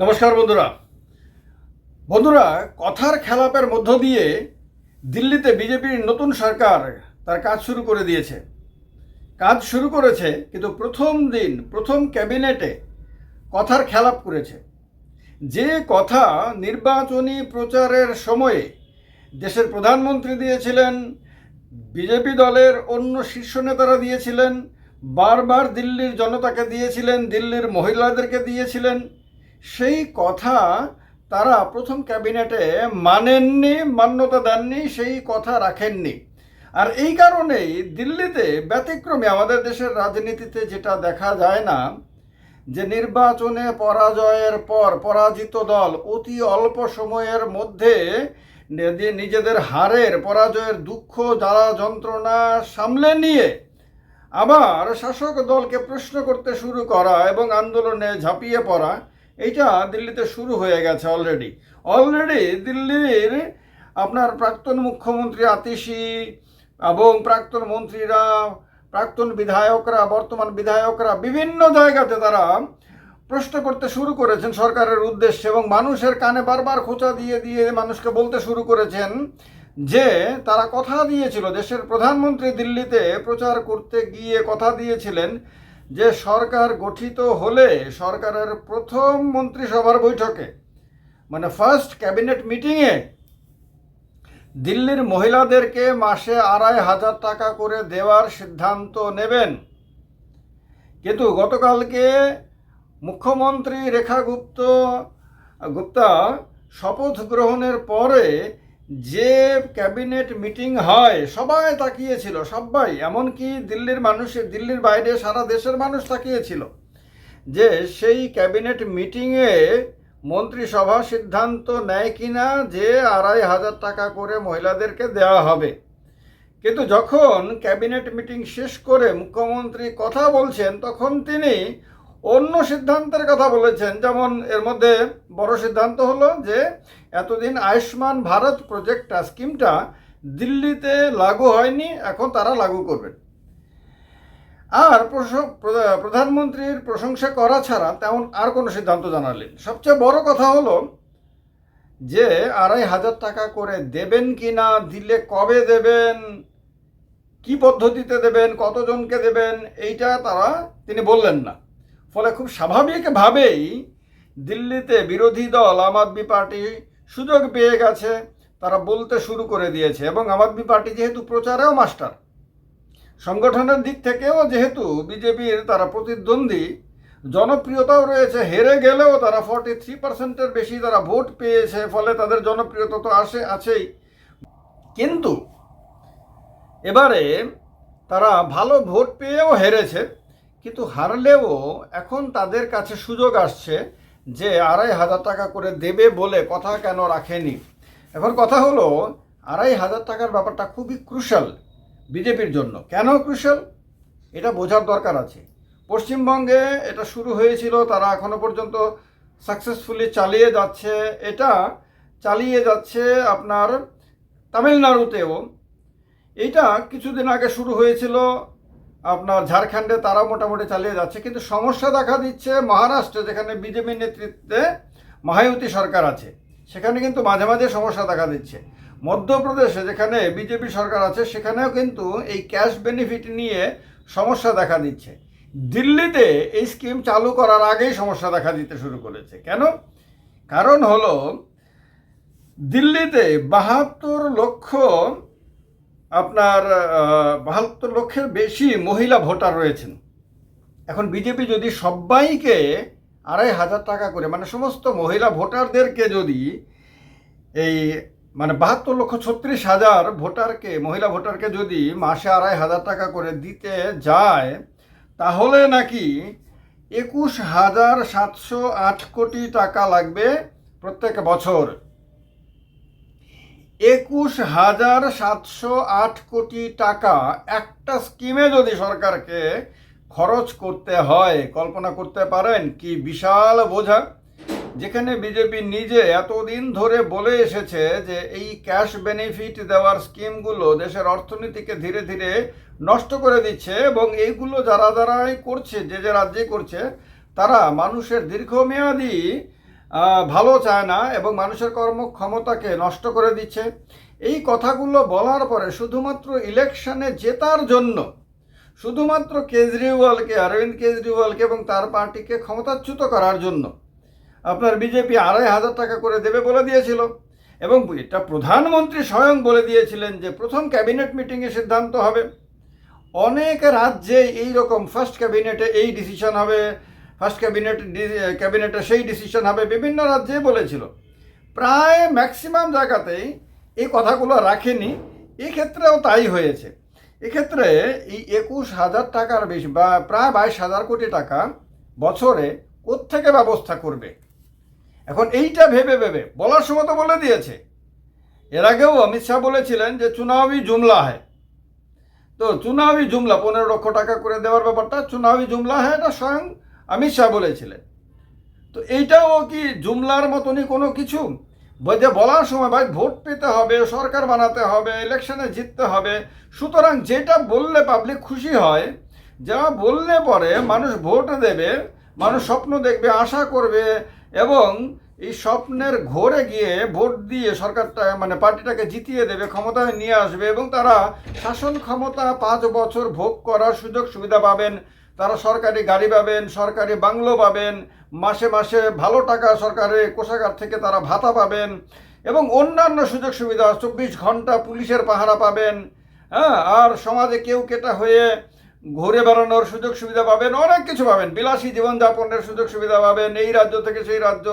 নমস্কার বন্ধুরা। বন্ধুরা, কথার খেলাপের মধ্য দিয়ে দিল্লিতে বিজেপির নতুন সরকার তার কাজ শুরু করে দিয়েছে। কাজ শুরু করেছে কিন্তু প্রথম দিন, প্রথম ক্যাবিনেটে কথার খেলাপ করেছে। যে কথা নির্বাচনী প্রচারের সময়ে দেশের প্রধানমন্ত্রী দিয়েছিলেন, বিজেপি দলের অন্য শীর্ষ নেতারা দিয়েছিলেন, বারবার দিল্লির জনতাকে দিয়েছিলেন, দিল্লির মহিলাদেরকে দিয়েছিলেন সেই কথা তারা প্রথম ক্যাবিনেটে মানেননি, মান্যতা দেননি, সেই কথা রাখেননি। আর এই কারণেই দিল্লিতে ব্যতিক্রমে আমাদের দেশের রাজনীতিতে যেটা দেখা যায় না, যে নির্বাচনে পরাজয়ের পর পরাজিত দল অতি অল্প সময়ের মধ্যে নিজেদের হারের, পরাজয়ের দুঃখ, জ্বালা, যন্ত্রণা সামলে নিয়ে আবার শাসক দলকে প্রশ্ন করতে শুরু করা এবং আন্দোলনে ঝাঁপিয়ে পড়া এইটা দিল্লিতে শুরু হয়ে গেছে অলরেডি অলরেডি দিল্লির আপনার প্রাক্তন মুখ্যমন্ত্রী আতিশি এবং প্রাক্তন মন্ত্রীরা, প্রাক্তন বিধায়করা, বর্তমান বিধায়করা বিভিন্ন জায়গাতে তারা প্রশ্ন করতে শুরু করেছেন সরকারের উদ্দেশ্যে এবং মানুষের কানে বারবার খোঁচা দিয়ে দিয়ে মানুষকে বলতে শুরু করেছেন যে তারা কথা দিয়েছিল। দেশের প্রধানমন্ত্রী দিল্লিতে প্রচার করতে গিয়ে কথা দিয়েছিলেন যে সরকার গঠিত হলে সরকারের প্রথম মন্ত্রিসভার বৈঠকে মানে ফার্স্ট ক্যাবিনেট মিটিংয়ে দিল্লির মহিলাদেরকে মাসে আড়াই হাজার টাকা করে দেওয়ার সিদ্ধান্ত নেবেন। কিন্তু গতকালকে মুখ্যমন্ত্রী রেখা গুপ্ত, গুপ্তা শপথ গ্রহণের পরে যে ক্যাবিনেট মিটিং হয়, সবাই তাকিয়েছিল, সবাই। এমনকি দিল্লির মানুষের দিল্লির বাইরে সারা দেশের মানুষ তাকিয়েছিল যে সেই ক্যাবিনেট মিটিংয়ে মন্ত্রিসভা সিদ্ধান্ত নেয় কিনা, যে আড়াই হাজার টাকা করে মহিলাদেরকে দেওয়া হবে। কিন্তু যখন ক্যাবিনেট মিটিং শেষ করে মুখ্যমন্ত্রী কথা বলছেন, তখন তিনি অন্য সিদ্ধান্তের কথা বলেছেন। যেমন এর মধ্যে বড় সিদ্ধান্ত হলো যে, এতদিন আয়ুষ্মান ভারত প্রজেক্টটা স্কিমটা দিল্লিতে লাগু হয়নি, এখন তারা লাগু করবেন আর প্রধানমন্ত্রীর প্রশংসা করা ছাড়া তেমন আর কোনো সিদ্ধান্ত জানালেন। সবচেয়ে বড় কথা হলো যে, আড়াই হাজার টাকা করে দেবেন কি না, দিলে কবে দেবেন, কি পদ্ধতিতে দেবেন, কতজনকে দেবেন, এইটা তারা, তিনি বললেন না। ফলে খুব স্বাভাবিকভাবেই দিল্লিতে বিরোধী দল, আম আদমি পার্টি সুযোগ পেয়ে গেছে, তারা বলতে শুরু করে দিয়েছে। এবং আম আদমি পার্টি যেহেতু প্রচারেও মাস্টার, সংগঠনের দিক থেকেও যেহেতু বিজেপির তারা প্রতিদ্বন্দ্বী, জনপ্রিয়তাও রয়েছে, হেরে গেলেও তারা ফর্টি থ্রি পার্সেন্টের বেশি তারা ভোট পেয়েছে, ফলে তাদের জনপ্রিয়তা তো আসে, আছেই। কিন্তু এবারে তারা ভালো ভোট পেয়েও হেরেছে। কিন্তু হারলেও এখন তাদের কাছে সুযোগ আসছে যে আড়াই হাজার টাকা করে দেবে বলে কথা কেন রাখেনি। এখন কথা হলো, আড়াই হাজার টাকার ব্যাপারটা খুবই ক্রুশাল বিজেপির জন্য। কেন ক্রুশাল এটা বোঝার দরকার আছে। পশ্চিমবঙ্গে এটা শুরু হয়েছিল, তারা এখনও পর্যন্ত সাকসেসফুলি চালিয়ে যাচ্ছে। এটা চালিয়ে যাচ্ছে আপনার তামিলনাড়ুতেও। এইটা কিছুদিন আগে শুরু হয়েছিল আপনার ঝাড়খণ্ডে তারা মোটামুটি চালিয়ে যাচ্ছে। কিন্তু সমস্যা দেখা দিচ্ছে মহারাষ্ট্রে, যেখানে বিজেপি নেতৃত্বে মহায়ুতি সরকার আছে। সেখানে কিন্তু মাঝে মাঝে সমস্যা দেখা দিচ্ছে। মধ্যপ্রদেশে যেখানে বিজেপি সরকার আছে, সেখানেও কিন্তু এই ক্যাশ বেনিফিট নিয়ে সমস্যা দেখা দিচ্ছে। দিল্লিতে এই স্কিম চালু করার আগেই সমস্যা দেখা দিতে শুরু করেছে। কেন? কারণ হলো, দিল্লিতে বাহাত্তর লক্ষ আপনার বাহাত্তর লক্ষের বেশি মহিলা ভোটার রয়েছেন। এখন বিজেপি যদি সবাইকে আড়াই হাজার টাকা করে মানে সমস্ত মহিলা ভোটারদেরকে যদি এই মানে বাহাত্তর লক্ষ ছত্রিশ হাজার ভোটারকে, মহিলা ভোটারকে যদি মাসে আড়াই হাজার টাকা করে দিতে যায়, তাহলে নাকি একুশ হাজার সাতশো আট কোটি টাকা লাগবে প্রত্যেক বছর। একুশ হাজার সাতশো আট কোটি টাকা একটা স্কিমে যদি সরকারকে খরচ করতে হয়, কল্পনা করতে পারেন কি বিশাল বোঝা? যেখানে বিজেপি নিজে এতদিন ধরে বলে এসেছে যে এই ক্যাশ বেনিফিট দেওয়ার স্কিমগুলো দেশের অর্থনীতিকে ধীরে ধীরে নষ্ট করে দিচ্ছে এবং এইগুলো যারা যারাই করছে, যে যে রাজ্যে করছে, তারা মানুষের দীর্ঘমেয়াদী ভালো চায় না এবং মানুষের কর্মক্ষমতাকে নষ্ট করে দিচ্ছে। এই কথাগুলো বলার পরে শুধুমাত্র ইলেকশনে জেতার জন্য শুধুমাত্র কেজরিওয়ালকে, অরবিন্দ কেজরিওয়ালকে এবং তার পার্টিকে ক্ষমতাচ্যুত করার জন্য আপনার বিজেপি আড়াই হাজার টাকা করে দেবে বলে দিয়েছিল এবং এটা প্রধানমন্ত্রী স্বয়ং বলে দিয়েছিলেন যে প্রথম ক্যাবিনেট মিটিংয়ে সিদ্ধান্ত হবে। অনেক রাজ্যে এই রকম ফার্স্ট ক্যাবিনেটে এই ডিসিশন হবে। ফার্স্ট ক্যাবিনেট ক্যাবিনেটে সেই ডিসিশন হবে বিভিন্ন রাজ্যে বলেছিল। প্রায় ম্যাক্সিমাম জায়গাতেই এই কথাগুলো রাখেনি। এক্ষেত্রেও তাই হয়েছে। এক্ষেত্রে এই একুশ হাজার টাকার বেশি বা প্রায় বাইশ হাজার কোটি টাকা বছরে কোত্থেকে ব্যবস্থা করবে? এখন এইটা ভেবে ভেবে, বলার সময় তো বলে দিয়েছে। এর আগেও অমিত শাহ বলেছিলেন যে চুনাবি জুমলা হয় তো চুনাবি জুমলা, পনেরো লক্ষ টাকা করে দেওয়ার ব্যাপারটা চুনাবি জুমলা হ্যাঁ এটা স্বয়ং অমিত শাহ বলেছিলেন। তো এইটাও কি জুমলার মতনই কোনো কিছু? যে বলার সময় ভাই ভোট পেতে হবে, সরকার বানাতে হবে, ইলেকশনে জিততে হবে। সুতরাং যেটা বললে পাবলিক খুশি হয়, যা বললে পরে মানুষ ভোট দেবে, মানুষ স্বপ্ন দেখবে, আশা করবে এবং এই স্বপ্নের ঘোরে গিয়ে ভোট দিয়ে সরকারটা মানে পার্টিটাকে জিতিয়ে দেবে, ক্ষমতায় নিয়ে আসবে এবং তারা শাসন ক্ষমতা পাঁচ বছর ভোগ করার সুযোগ সুবিধা পাবেন। তারা সরকারি গাড়ি পাবেন, সরকারি বাংলো পাবেন, মাসে মাসে ভালো টাকা সরকারের কোষাগার থেকে তারা ভাতা পাবেন এবং অন্যান্য সুযোগ সুবিধা, চব্বিশ ঘণ্টা পুলিশের পাহারা পাবেন হ্যাঁ? আর সমাজে কেউ কেটা হয়ে ঘুরে বেড়ানোর সুযোগ সুবিধা পাবেন, অনেক কিছু পাবেন। বিলাসী জীবনযাপনের সুযোগ সুবিধা পাবেন, এই রাজ্য থেকে সেই রাজ্য,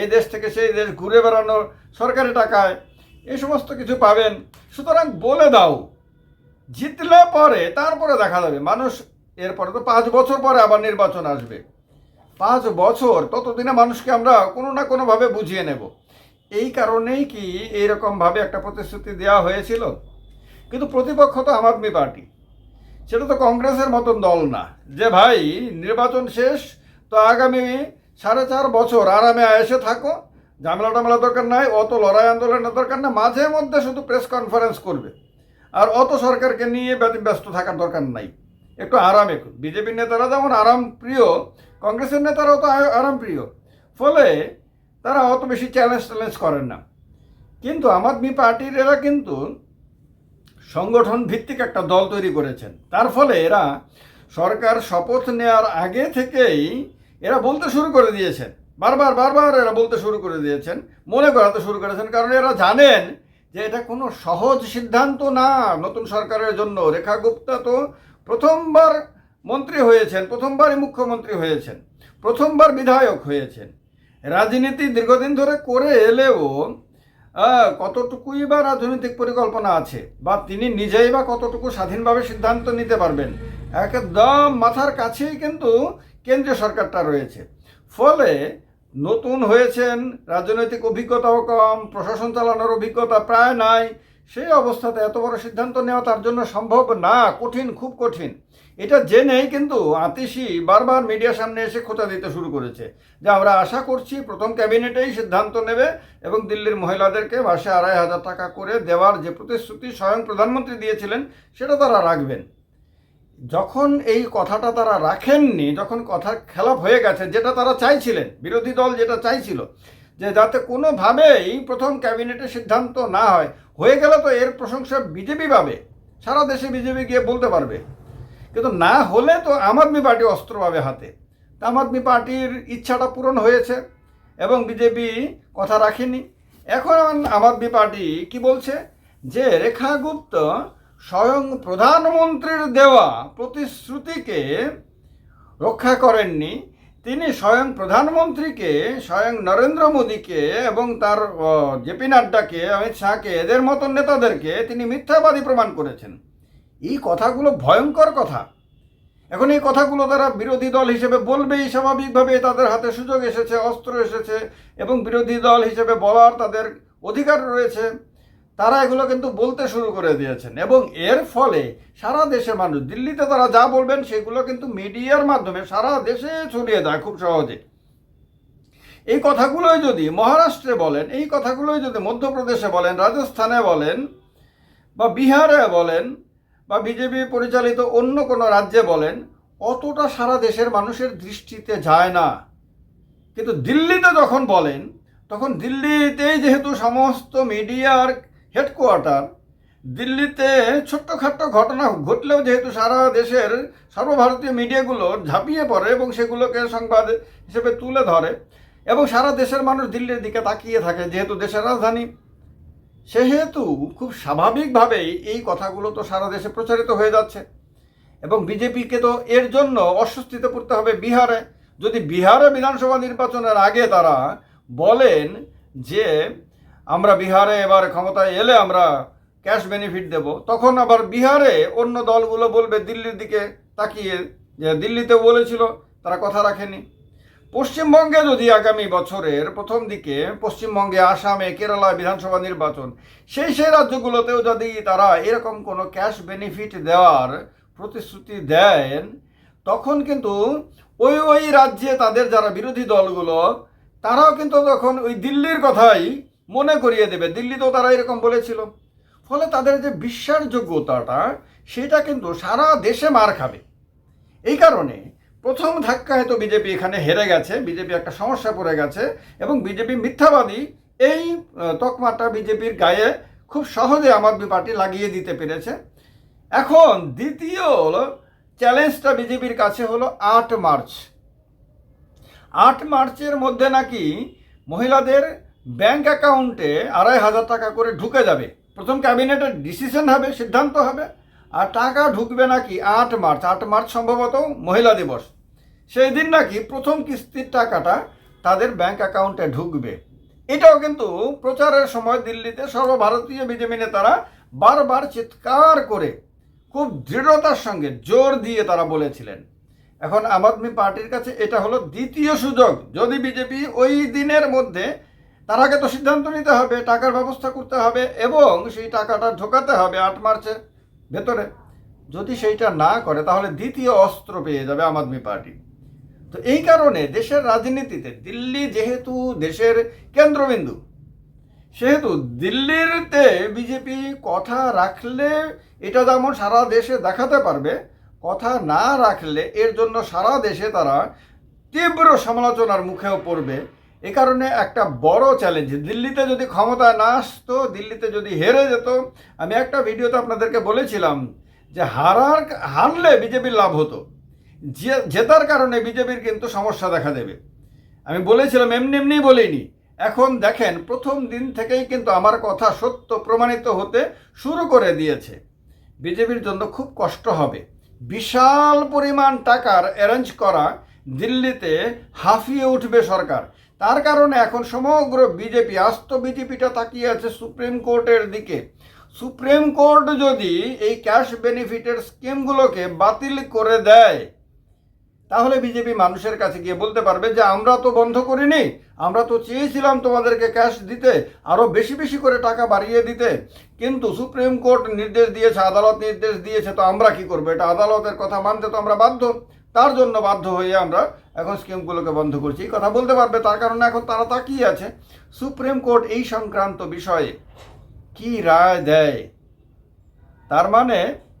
এই দেশ থেকে সেই দেশ ঘুরে বেড়ানোর সরকারি টাকায় এই সমস্ত কিছু পাবেন। সুতরাং বলে দাও, জিতলে পরে, তারপরে দেখা যাবে। মানুষ এরপরে তো পাঁচ বছর পরে আবার নির্বাচন আসবে। পাঁচ বছর, ততদিনে মানুষকে আমরা কোনো না কোনোভাবে বুঝিয়ে নেব। এই কারণেই কি এইরকমভাবে একটা প্রতিশ্রুতি দেওয়া হয়েছিল? কিন্তু প্রতিপক্ষ তো আম আদমি পার্টি। সেটা তো কংগ্রেসের মতন দল না। যে ভাই, নির্বাচন শেষ, তো আগামী সাড়ে চার বছর আরামে এসে থাকো। ঝামেলা টামেলা দরকার নাই, অত লড়াই আন্দোলনের দরকার না, মাঝে মধ্যে শুধু প্রেস কনফারেন্স করবে। আর অত সরকারকে নিয়ে ব্যস্ত থাকার দরকার নাই। একটু আরামে বিজেপির নেতারা যেমন আরাম প্রিয়, কংগ্রেসের নেতারাও তো আরাম প্রিয়। ফলে তারা অত বেশি চ্যালেঞ্জ ট্যালেঞ্জ করেন না। কিন্তু আম আদমি পার্টির এরা কিন্তু সংগঠন ভিত্তিক একটা দল তৈরি করেছেন। তার ফলে এরা সরকার শপথ নেওয়ার আগে থেকেই এরা বলতে শুরু করে দিয়েছেন। বারবার বারবার এরা বলতে শুরু করে দিয়েছেন। মনে করাতে শুরু করেছেন। কারণ এরা জানেন যে এটা কোনো সহজ সিদ্ধান্ত না। নতুন সরকারের জন্য। রেখা গুপ্তা তো প্রথমবার মন্ত্রী হয়েছেন, প্রথমবারই মুখ্যমন্ত্রী হয়েছেন, প্রথমবার বিধায়ক হয়েছেন। রাজনীতি দীর্ঘদিন ধরে করে এলেও কতটুকুই বা রাজনৈতিক পরিকল্পনা আছে বা তিনি নিজেই বা কতটুকু স্বাধীনভাবে সিদ্ধান্ত নিতে পারবেন, একদম মাথার কাছেই কিন্তু কেন্দ্রীয় সরকারটা রয়েছে। ফলে নতুন হয়েছেন, রাজনৈতিক অভিজ্ঞতাও কম, প্রশাসন চালানোর অভিজ্ঞতা প্রায় নাই সেই অবস্থাতে এত বড় সিদ্ধান্ত নেওয়া তার জন্য সম্ভব না, কঠিন, খুব কঠিন। এটা জেনেই কিন্তু আতিশি বারবার মিডিয়ার সামনে এসে খোঁচা দিতে শুরু করেছে যে আমরা আশা করছি প্রথম ক্যাবিনেটেই সিদ্ধান্ত নেবে এবং দিল্লির মহিলাদেরকে মাসে আড়াই হাজার টাকা করে দেওয়ার যে প্রতিশ্রুতি স্বয়ং প্রধানমন্ত্রী দিয়েছিলেন, সেটা তারা রাখবেন। যখন এই কথাটা তারা রাখেননি, যখন কথার খেলাপ হয়ে গেছে, যেটা তারা চাইছিলেন, বিরোধী দল যেটা চাইছিল, যে যাতে কোনোভাবেই প্রথম ক্যাবিনেটে সিদ্ধান্ত না হয় হয়ে গেলে তো এর প্রশংসা বিজেপি পাবে। সারা দেশে বিজেপি গিয়ে বলতে পারবে। কিন্তু না হলে তো আম আদমি পার্টি অস্ত্র পাবে হাতে। তা আম আদমি পার্টির ইচ্ছাটা পূরণ হয়েছে এবং বিজেপি কথা রাখেনি। এখন আম আদমি পার্টি কি বলছে? যে রেখা গুপ্ত স্বয়ং প্রধানমন্ত্রীর দেওয়া প্রতিশ্রুতিকে রক্ষা করেননি তিনি স্বয়ং প্রধানমন্ত্রীকে, স্বয়ং নরেন্দ্র মোদীকে এবং তার জেপি নাড্ডাকে, অমিত শাহকে, এদের মতন নেতাদেরকে তিনি মিথ্যাবাদী প্রমাণ করেছেন। এই কথাগুলো ভয়ঙ্কর কথা। এখন এই কথাগুলো তারা বিরোধী দল হিসেবে বলবেই স্বাভাবিকভাবে তাদের হাতে সুযোগ এসেছে, অস্ত্র এসেছে এবং বিরোধী দল হিসেবে বলার তাদের অধিকার রয়েছে। তারা এগুলো কিন্তু বলতে শুরু করে দিয়েছেন। এবং এর ফলে সারা দেশের মানুষ, দিল্লিতে তারা যা বলবেন সেগুলো কিন্তু মিডিয়ার মাধ্যমে সারা দেশে ছড়িয়ে দেয় খুব সহজে। এই কথাগুলোই যদি মহারাষ্ট্রে বলেন, এই কথাগুলোই যদি মধ্যপ্রদেশে বলেন, রাজস্থানে বলেন, বা বিহারে বলেন, বা বিজেপি পরিচালিত অন্য কোনো রাজ্যে বলেন, অতটা সারা দেশের মানুষের দৃষ্টিতে যায় না। কিন্তু দিল্লিতে যখন বলেন, তখন দিল্লিতেই যেহেতু সমস্ত মিডিয়ার হেডকোয়ার্টার, দিল্লিতে ছোট্টখাট্ট ঘটনা ঘটলেও যেহেতু সারা দেশের সর্বভারতীয় মিডিয়াগুলো ঝাঁপিয়ে পড়ে এবং সেগুলোকে সংবাদ হিসেবে তুলে ধরে এবং সারা দেশের মানুষ দিল্লির দিকে তাকিয়ে থাকে, যেহেতু দেশের রাজধানী, সেহেতু খুব স্বাভাবিকভাবেই এই কথাগুলো তো সারা দেশে প্রচারিত হয়ে যাচ্ছে এবং বিজেপিকে তো এর জন্য অস্বস্তিতে পড়তে হবে বিহারে। যদি বিহারে বিধানসভা নির্বাচনের আগে তারা বলেন যে আমরা বিহারে এবার ক্ষমতায় এলে আমরা ক্যাশ বেনিফিট দেব। তখন আবার বিহারে অন্য দলগুলো বলবে দিল্লির দিকে তাকিয়ে, যে দিল্লিতে বলেছিল, তারা কথা রাখেনি। পশ্চিমবঙ্গে যদি আগামী বছরের প্রথম দিকে পশ্চিমবঙ্গে আসামে কেরালায় বিধানসভা নির্বাচন, সেই সেই রাজ্যগুলোতেও যদি তারা এরকম কোনো ক্যাশ বেনিফিট দেওয়ার প্রতিশ্রুতি দেন, তখন কিন্তু ওই ওই রাজ্যে তাদের যারা বিরোধী দলগুলো, তারাও কিন্তু তখন ওই দিল্লির কথাই মনে করিয়ে দেবে। দিল্লিতেও তারা এরকম বলেছিল। ফলে তাদের যে বিশ্বাসযোগ্যতাটা, সেটা কিন্তু সারা দেশে মার খাবে। এই কারণে প্রথম ধাক্কায় তো বিজেপি এখানে হেরে গেছে, বিজেপি একটা সমস্যা পড়ে গেছে এবং বিজেপি মিথ্যাবাদী। এই তকমাটা বিজেপির গায়ে খুব সহজে আম আদমি পার্টি লাগিয়ে দিতে পেরেছে। এখন দ্বিতীয় চ্যালেঞ্জটা বিজেপির কাছে হলো আট মার্চ। আট মার্চের মধ্যে নাকি মহিলাদের ব্যাংক অ্যাকাউন্টে আড়াই হাজার টাকা করে ঢুকে যাবে। প্রথম ক্যাবিনেটের ডিসিশন হবে, সিদ্ধান্ত হবে। আর টাকা ঢুকবে নাকি আট মার্চ? আট মার্চ সম্ভবত মহিলা দিবস। সেই দিন নাকি প্রথম কিস্তির টাকাটা তাদের ব্যাংক অ্যাকাউন্টে ঢুকবে। এটাও কিন্তু প্রচারের সময় দিল্লিতে সর্বভারতীয় বিজেপি নেতারা বারবার চিৎকার করে, খুব দৃঢ়তার সঙ্গে জোর দিয়ে তারা বলেছিলেন। এখন আম আদমি পার্টির কাছে এটা হলো দ্বিতীয় সুযোগ। যদি বিজেপি ওই দিনের মধ্যে তার আগে তো সিদ্ধান্ত নিতে হবে, টাকার ব্যবস্থা করতে হবে এবং সেই টাকাটা ঢোকাতে হবে আট মার্চের ভেতরে। যদি সেইটা না করে, তাহলে দ্বিতীয় অস্ত্র পেয়ে যাবে আম আদমি পার্টি। তো এই কারণে দেশের রাজনীতিতে দিল্লি যেহেতু দেশের কেন্দ্রবিন্দু, সেহেতু দিল্লিতে বিজেপি কথা রাখলে এটা যেমন সারা দেশে দেখাতে পারবে, কথা না রাখলে এর জন্য সারা দেশে তারা তীব্র সমালোচনার মুখেও পড়বে। এ কারণে একটা বড় চ্যালেঞ্জ দিল্লিতে যদি ক্ষমতায় না আসতো, দিল্লিতে যদি হেরে যেত, আমি একটা ভিডিওতে আপনাদেরকে বলেছিলাম যে হারার হারলে বিজেপির লাভ হতো। যে- জেতার কারণে বিজেপির কিন্তু সমস্যা দেখা দেবে। আমি বলেছিলাম, এমনি এমনি বলিনি। এখন দেখেন, প্রথম দিন থেকেই কিন্তু আমার কথা সত্য প্রমাণিত হতে শুরু করে দিয়েছে। বিজেপির জন্য খুব কষ্ট হবে। বিশাল পরিমাণ টাকার অ্যারেঞ্জ করা দিল্লিতে হাঁফিয়ে উঠবে সরকার। তার কারণে এখন সমগ্র বিজেপি আস্ত বিজেপিটা তাকিয়ে আছে সুপ্রিম কোর্টের দিকে। সুপ্রিম কোর্ট যদি এই ক্যাশ বেনিফিটের স্কিমগুলোকে বাতিল করে দেয়, তাহলে বিজেপি মানুষের কাছে গিয়ে বলতে পারবে যে, আমরা তো বন্ধ করিনি, আমরা তো চেয়েছিলাম তোমাদেরকে ক্যাশ দিতে আরও বেশি বেশি করে টাকা বাড়িয়ে দিতে। কিন্তু সুপ্রিম কোর্ট নির্দেশ দিয়েছে, আদালত নির্দেশ দিয়েছে, তো আমরা কি করব? এটা আদালতের কথা মানতে তো আমরা বাধ্য। তার জন্য বাধ্য হয়ে আমরা এখন স্কিমগুলোকে বন্ধ করছি। এই কথা বলতে পারবে, তার কারণে এখন তারা তাকিয়ে আছে। সুপ্রিম কোর্ট এই সংক্রান্ত বিষয়ে কি রায় দেয়? তার মানে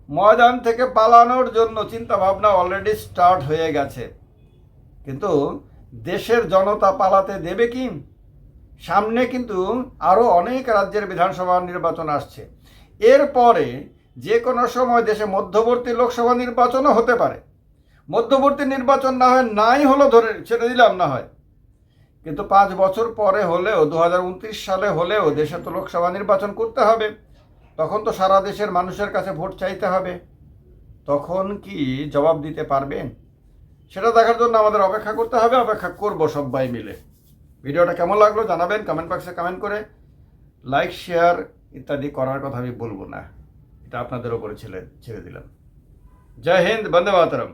ময়দান থেকে পালানোর জন্য চিন্তা ভাবনা অলরেডি স্টার্ট হয়ে গেছে। কিন্তু দেশের জনতা পালাতে দেবে কি? সামনে কিন্তু আরও অনেক রাজ্যের বিধানসভা নির্বাচন আসছে। এরপরে যে কোনো সময় দেশে মধ্যবর্তী লোকসভা নির্বাচনও হতে পারে। মধ্যবর্তী নির্বাচন না হয়, নাই হলো ধরে ছেড়ে দিলাম না হয়। কিন্তু পাঁচ বছর পরে হলেও দু হাজার উনত্রিশ সালে হলেও দেশে তো লোকসভা নির্বাচন করতে হবে। তখন তো সারা দেশের মানুষের কাছে ভোট চাইতে হবে। তখন কি জবাব দিতে পারবেন? সেটা দেখার জন্য আমাদের অপেক্ষা করতে হবে, অপেক্ষা করব সবাই মিলে। ভিডিওটা কেমন লাগল জানাবেন কমেন্ট বক্সে কমেন্ট করে। লাইক শেয়ার ইত্যাদি করার কথা আমি বলব না। এটা আপনাদের ওপরে ছেড়ে ছেড়ে দিলাম। জয় হিন্দ, বন্দে মাতরম।